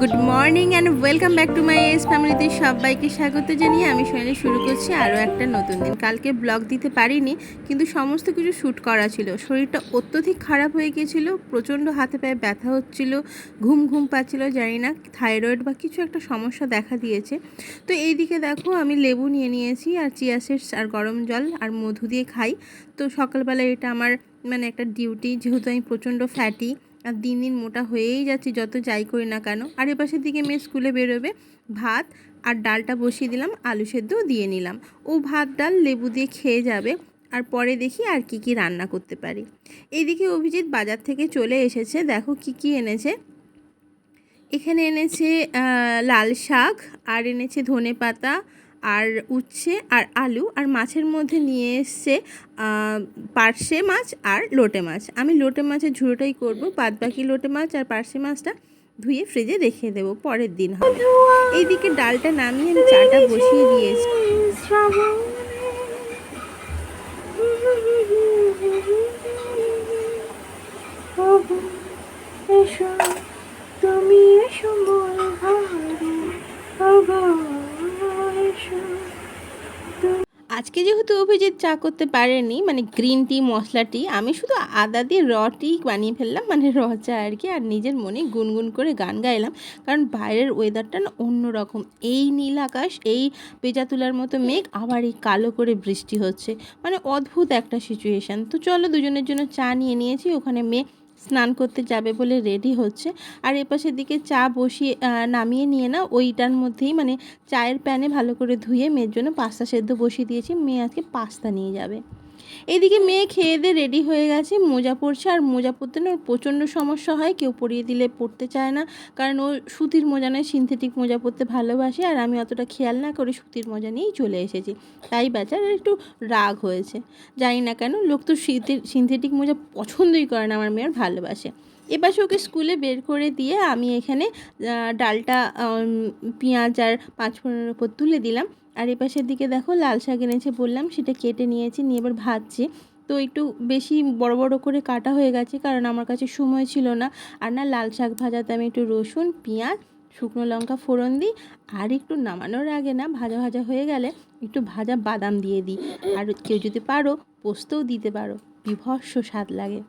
Good morning and welcome back to my S ফ্যামিলিতে সবাইকে স্বাগত জানিয়ে আমি সোনালি শুরু করছি আরও একটা নতুন দিন। কালকে ব্লগ দিতে পারিনি, কিন্তু সমস্ত কিছু শ্যুট করা ছিল। শরীরটা অত্যধিক খারাপ হয়ে গিয়েছিল, প্রচণ্ড হাতে পায়ে ব্যথা হচ্ছিল, ঘুম ঘুম পাচ্ছিল, জানি না, থাইরয়েড বা কিছু একটা সমস্যা দেখা দিয়েছে। তো এইদিকে দেখো, আমি লেবু নিয়ে নিয়েছি আর চিয়া সিডস আর গরম জল আর মধু দিয়ে খাই। তো সকালবেলা এটা আমার মানে একটা ডিউটি, যেহেতু আমি প্রচণ্ড ফ্যাটি আর দিন দিন মোটা হয়েই যাচ্ছি, যত যাই করি না কেন। আর এপাশের দিকে মেয়ে স্কুলে বেরোবে, ভাত আর ডালটা বসিয়ে দিলাম, আলু সেদ্ধও দিয়ে নিলাম। ও ভাত, ডাল, লেবু দিয়ে খেয়ে যাবে, আর পরে দেখি আর কি কি রান্না করতে পারি। এইদিকে অভিজিৎ বাজার থেকে চলে এসেছে, দেখো কি কি এনেছে। এখানে এনেছে লাল শাক, আর এনেছে ধনে পাতা আর উচ্ছে আর আলু আর মাছের মধ্যে নিয়ে এসছে পার্শে মাছ আর লোটে মাছ। আমি লোটে মাছের ঝুড়োটাই করব বাদ বাকি লোটে মাছ আর পার্শে মাছটা ধুয়ে ফ্রিজে রেখে দেবো, পরের দিন হবে। এইদিকে ডালটা নামিয়ে আমি চাটা বসিয়ে দিয়েছি। তুমি এসো মোর ঘরে। আজকে যেহেতু অভিজিৎ চা করতে পারেনি মানে গ্রিন টি মশলা টি আমি শুধু আদা দিয়ে র টি বানিয়ে ফেললাম মানে র চা আর কি, আর নিজের মনে গুনগুন করে গান গাইলাম। কারণ বাইরের ওয়েদারটা না অন্যরকম। এই নীল আকাশ, এই পেঁচা তুলার মতো মেঘ, আবার এই কালো করে বৃষ্টি হচ্ছে। মানে অদ্ভুত একটা সিচুয়েশান তো চলো দুজনের জন্য চা নিয়ে নিয়েছি, ওখানে মেয়ে স্নান করতে যাবে বলে রেডি হচ্ছে। আর এপাশের দিকে চা বসিয়ে নামিয়ে নিয়ে না ওইটার মধ্যেই মানে চায়ের প্যানে ভালো করে ধুয়ে মেয়ের জন্য পাস্তা সেদ্ধ বসিয়ে দিয়েছি। মেয়ে আজকে পাস্তা নিয়ে যাবে। এইদিকে মেয়ে খেয়ে দিয়ে রেডি হয়ে গেছে। মোজা পরছে আর মোজা পরতে না ওর প্রচণ্ড সমস্যা হয়। কেউ পরিয়ে দিলে পরতে চায় না। কারণ ও সুতির মোজা নয়, সিনথেটিক মোজা পরতে ভালোবাসে। আর আমি অতটা খেয়াল না করে সুতির মোজা নিয়েই চলে এসেছি। তাই বেচার একটু রাগ হয়েছে। জানি না কেন, লোক তো সিনথেটিক মোজা পছন্দই করে না আমার মেয়ের ভালোবাসে। এপাশে ওকে স্কুলে বের করে দিয়ে আমি এখানে ডালটা পেঁয়াজ আর পাঁচফোড়নের উপর তুলে দিলাম। আর এপাশের দিকে দেখো লাল শাক এনেছে বললাম, সেটা কেটে নিয়েছি, নিয়ে এবার ভাজছি। তো একটু বেশি বড় বড় করে কাটা হয়ে গেছে, কারণ আমার কাছে সময় ছিল না। আর না, লাল শাক ভাজাতে আমি একটু রসুন, পেঁয়াজ, শুকনো লঙ্কা ফোড়ন দিই, আর একটু নামানোর আগে না, ভাজা ভাজা হয়ে গেলে একটু ভাজা বাদাম দিয়ে দিই। আর কেউ যদি পারো, পোস্তও দিতে পারো, বিভৎস স্বাদ লাগে।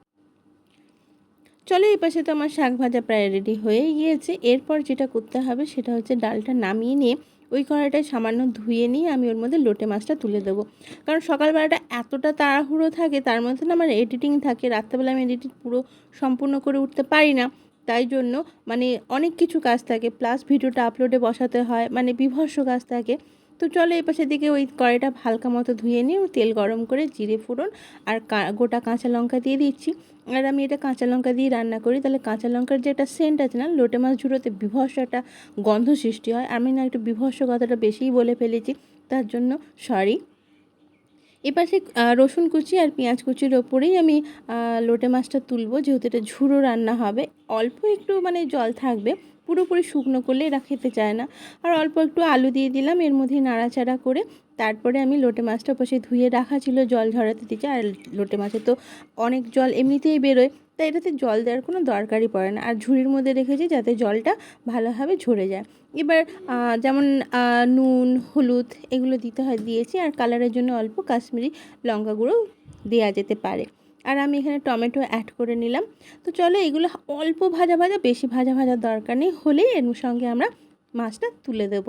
চলো এই পাশে তো আমার শাক ভাজা প্রায় রেডি হয়ে গিয়েছে। এরপর যেটা করতে হবে, সেটা হচ্ছে ডালটা নামিয়ে নিয়ে ওই কড়াইটায় সামান্য ধুয়ে নিয়ে আমি ওর মধ্যে লোটে মাছটা তুলে দেবো। কারণ সকালবেলাটা এতটা তাড়াহুড়ো থাকে, তার মধ্যে না আমার এডিটিং থাকে। রাত্রেবেলা আমি এডিটিং পুরো সম্পূর্ণ করে উঠতে পারি না। তাই জন্য মানে অনেক কিছু কাজ থাকে। প্লাস ভিডিওটা আপলোডে বসাতে হয় মানে বিভৎস কাজ থাকে। তো চলো এই পাশের দিকে ওই কড়াইটা হালকা মতো ধুয়ে নিয়ে তেল গরম করে জিরে ফোড়ন আর গোটা কাঁচা লঙ্কা দিয়ে দিচ্ছি। আর আমি এটা কাঁচা লঙ্কা দিয়ে রান্না করি, তাহলে কাঁচা লঙ্কার যে একটা সেন্ট আছে না, লোটে মাছ ঝুড়োতে বিভৎস একটা গন্ধ সৃষ্টি হয়। আমি না একটু বিভৎস কথাটা বেশিই বলে ফেলেছি, তার জন্য সরি এপাশে রসুন কুচি আর পেঁয়াজ কুচির ওপরেই আমি লোটে মাছটা তুলবো, যেহেতু এটা ঝুড়ো রান্না হবে। অল্প একটু মানে জল থাকবে পুরোপুরি শুকনো করলে এরা খেতে চায় না। আর অল্প একটু আলু দিয়ে দিলাম, এর মধ্যে নাড়াচাড়া করে। তারপরে আমি লোটে মাছটা পাশে ধুয়ে রাখা ছিল, জল ঝরাতে দিচ্ছি আর লোটে মাছে তো অনেক জল এমনিতেই বেরোয়, তাই এটাতে জল দেওয়ার কোনো দরকারই পড়ে না। আর ঝুড়ির মধ্যে রেখেছি যাতে জলটা ভালোভাবে ঝরে যায়। এবার যেমন নুন, হলুদ এগুলো দিতে হয়, দিয়েছি। আর কালারের জন্য অল্প কাশ্মীরি লঙ্কা গুঁড়ো দেওয়া যেতে পারে। আর আমি এখানে টমেটো অ্যাড করে নিলাম। তো চলো এগুলো অল্প ভাজা ভাজা, বেশি ভাজা ভাজার দরকার নেই, হলেই এর সঙ্গে আমরা মাছটা তুলে দেব।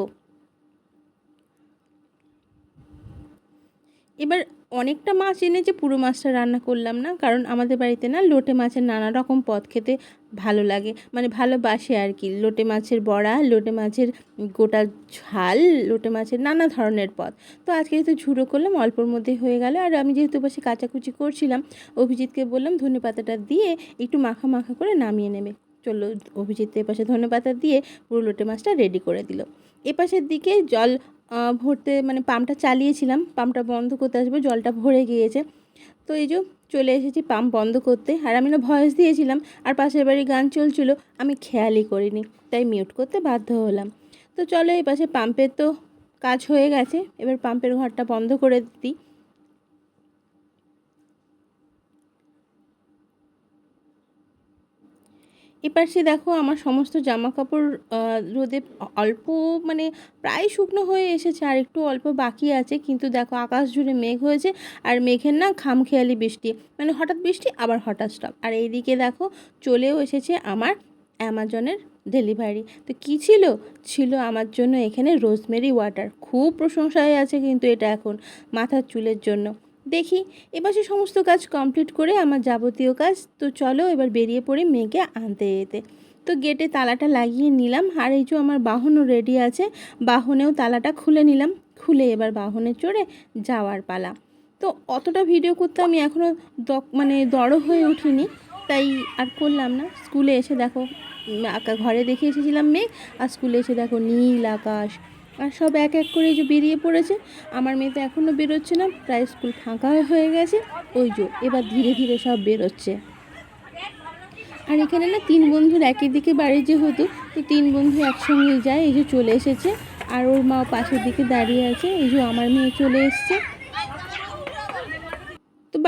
এবার অনেকটা মাছ এনেছে পুরো মাছটা রান্না করলাম না, কারণ আমাদের বাড়িতে না লোটে মাছের নানা রকম পদ খেতে ভালো লাগে। মানে ভালোবাসে আর কি। লোটে মাছের বড়া, লোটে মাছের গোটা ঝাল, লোটে মাছের নানা ধরনের পদ। তো আজকে যেহেতু ঝুড়ো করলাম, অল্পর মধ্যে হয়ে গেল। আর আমি যেহেতু বসে কাচাকুচি করছিলাম, অভিজিৎকে বললাম ধনে পাতাটা দিয়ে একটু মাখা মাখা করে নামিয়ে নেবে। চলো অভিজিৎ এপাশে ধনে পাতা দিয়ে পুরো লোটে মাছটা রেডি করে দিল। এপাশের দিকে জল ভরতে মানে পাম্পটা চালিয়েছিলাম, পাম্পটা বন্ধ করতে আসবে, জলটা ভরে গিয়েছে। তো এই যে চলে এসেছি পাম্প বন্ধ করতে। আর আমি না ভয়েস দিয়েছিলাম, আর পাশের বাড়ি গান চলছিল, আমি খেয়ালই করিনি, তাই মিউট করতে বাধ্য হলাম। তো চলো এই পাশে পাম্পের তো কাজ হয়ে গেছে, এবার পাম্পের ঘরটা বন্ধ করে দিই। এপাশে দেখো আমার সমস্ত জামা কাপড় রোদে অল্প মানে প্রায় শুকনো হয়ে এসেছে, আর একটু অল্প বাকি আছে। কিন্তু দেখো আকাশ জুড়ে মেঘ হয়েছে, আর মেঘের না খামখেয়ালি বৃষ্টি। মানে হঠাৎ বৃষ্টি, আবার হঠাৎ স্টপ আর এইদিকে দেখো চলেও এসেছে আমার অ্যামাজনের ডেলিভারি। তো কী ছিল? ছিল আমার জন্য এখানে রোজমেরি ওয়াটার। খুব প্রশংসায় আছে কিন্তু এটা এখন মাথার চুলের জন্য। দেখি, এবার সে সমস্ত কাজ কমপ্লিট করে আমার যাবতীয় কাজ, তো চলো এবার বেরিয়ে পড়ে মেয়েকে আনতে যেতে তো গেটে তালাটা লাগিয়ে নিলাম, আর এই যে আমার বাহনও রেডি আছে, বাহনেও তালাটা খুলে নিলাম। খুলে এবার বাহনে চড়ে যাওয়ার পালা। তো অতটা ভিডিও করতে আমি এখনও মানে দড় হয়ে উঠিনি, তাই আর করলাম না। স্কুলে এসে দেখো আঁকা ঘরে দেখে এসেছিলাম মেঘ আর স্কুলে এসে দেখো নীল আকাশ আর সব এক এক করে যে বেরিয়ে পড়েছে। আমার মেয়ে তো এখনও বেরোচ্ছে না, প্রায় স্কুল ফাঁকা হয়ে গেছে। ওই যে, এবার ধীরে ধীরে সব বেরোচ্ছে। আর এখানে না তিন বন্ধুর একই দিকে বাড়ি যে হতো তো তিন বন্ধু একসঙ্গে যায়, এই যে চলে এসেছে। আর ওর মা পাশের দিকে দাঁড়িয়ে আছে, এই যে আমার মেয়ে চলে এসছে।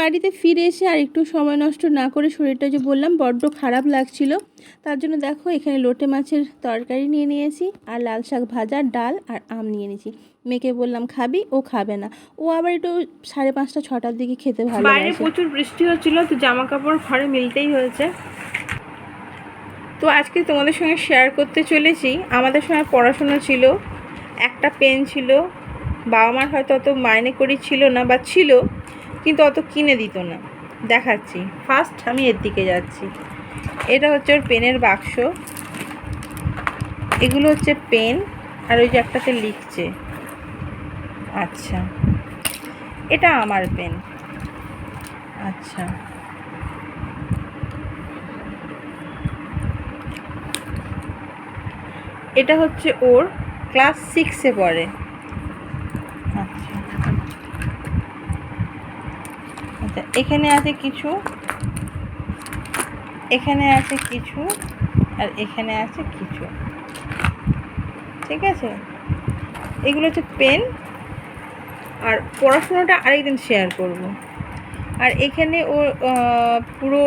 বাড়িতে ফিরে এসে আর একটু সময় নষ্ট না করে শরীরটা যে বললাম বড্ড খারাপ লাগছিল। তার জন্য দেখো, এখানে লোটে মাছের তরকারি নিয়ে নিয়েছি, আর লাল শাক ভাজা, ডাল আর আম নিয়ে নিয়েছি। মেয়েকে বললাম, খাবি? ও খাবে না। ও আবার একটু সাড়ে পাঁচটা, ছটার দিকে খেতে ভালো বাইরে প্রচুর বৃষ্টি হচ্ছিল, তো জামা কাপড় ঘরে মিলতেই হয়েছে। তো আজকে তোমাদের সঙ্গে শেয়ার করতে চলেছি। আমাদের সময় পড়াশোনা ছিল, একটা পেন ছিল। বাবা মার হয়তো অত মাইনে করি ছিল না, বা ছিল কিন্তু অত কিনে দিত না। দেখাচ্ছি। ফার্স্ট আমি এর দিকে যাচ্ছি। এটা হচ্ছে ওর পেনের বাক্স। এগুলো হচ্ছে পেন, আর ওই যে একটাতে লিখছে। আচ্ছা। এটা আমার পেন। আচ্ছা। এটা হচ্ছে ওর ক্লাস সিক্সে পড়ে আচ্ছা আচ্ছা এখানে আছে কিছু, এখানে আছে কিছু, আর এখানে আছে কিছু। ঠিক আছে? এগুলো হচ্ছে পেন, আর পড়াশোনাটা আরেকদিন শেয়ার করব। আর এখানে ওর পুরো,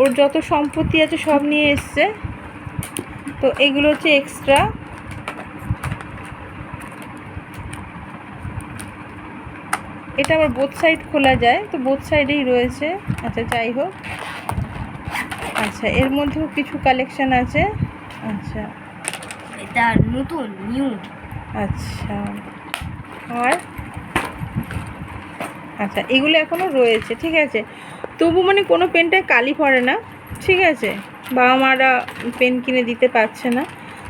ওর যত সম্পত্তি আছে সব নিয়ে এসছে। তো এগুলো হচ্ছে এক্সট্রা এটা আবার বোথ সাইড খোলা যায় তো বোথ সাইডেই রয়েছে। আচ্ছা যাই হোক। আচ্ছা এর মধ্যেও কিছু কালেকশান আছে। আচ্ছা। এটা নতুন নিউ আচ্ছা। আর? আচ্ছা এগুলো এখনও রয়েছে ঠিক আছে। তবু মানে কোনো পেনটায় কালি পড়ে না ঠিক আছে? বাবা মারা পেন কিনে দিতে পারছে না।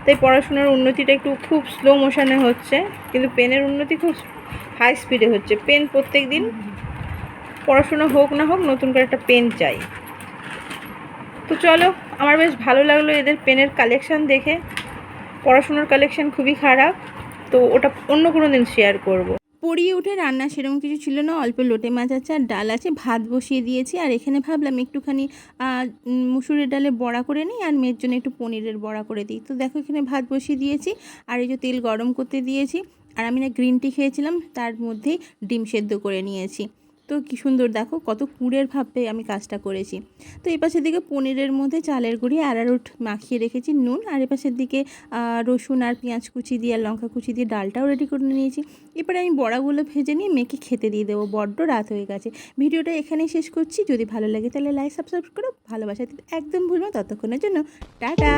তাই পড়াশোনার উন্নতিটা একটু খুব স্লো মোশনে হচ্ছে কিন্তু পেনের উন্নতি খুব হাই স্পিডে হচ্ছে। পেন প্রত্যেক দিন পড়াশোনা হোক না হোক, নতুন করে একটা পেন চাই। তো চলো, আমার বেশ ভালো লাগল এদের পেনের কালেকশান দেখে। পড়াশোনার কালেকশান খুবই খারাপ, তো ওটা অন্য কোনো দিন শেয়ার করব। পড়িয়ে উঠে রান্না সেরকম কিছু ছিল না, অল্প লোটে মাছ আছে আর ডাল আছে, ভাত বসিয়ে দিয়েছি। আর এখানে ভাবলাম একটুখানি মুসুরের ডালে বড়া করে নিই আর মেয়ের জন্য একটু পনিরের বড়া করে দিই। তো দেখো এখানে ভাত বসিয়ে দিয়েছি, আর এই যে তেল গরম করতে দিয়েছি। আর আমি না গ্রিন টি খেয়েছিলাম, তার মধ্যেই ডিম সেদ্ধ করে নিয়েছি। তো কি সুন্দর দেখো, কত কুড়ের ভাবে আমি কাজটা করেছি। তো এই পাশের দিকে পনিরের মধ্যে চালের গুঁড়ি, আরারুট মাখিয়ে রেখেছি, নুন, আর এ পাশের দিকে রসুন আর পেঁয়াজ কুচি দিয়ে আর লঙ্কা কুচি দিয়ে ডালটাও রেডি করে নিয়েছি। এবারে আমি বড়াগুলো ভেজে নিয়ে মেখে খেতে দিয়ে দেবো, বড্ড রাত হয়ে গেছে। ভিডিওটা এখানেই শেষ করছি, যদি ভালো লাগে তাহলে লাইক সাবস্ক্রাইব করো, ভালোবাসা একদম ভুলবো ততক্ষণের জন্য টাটা।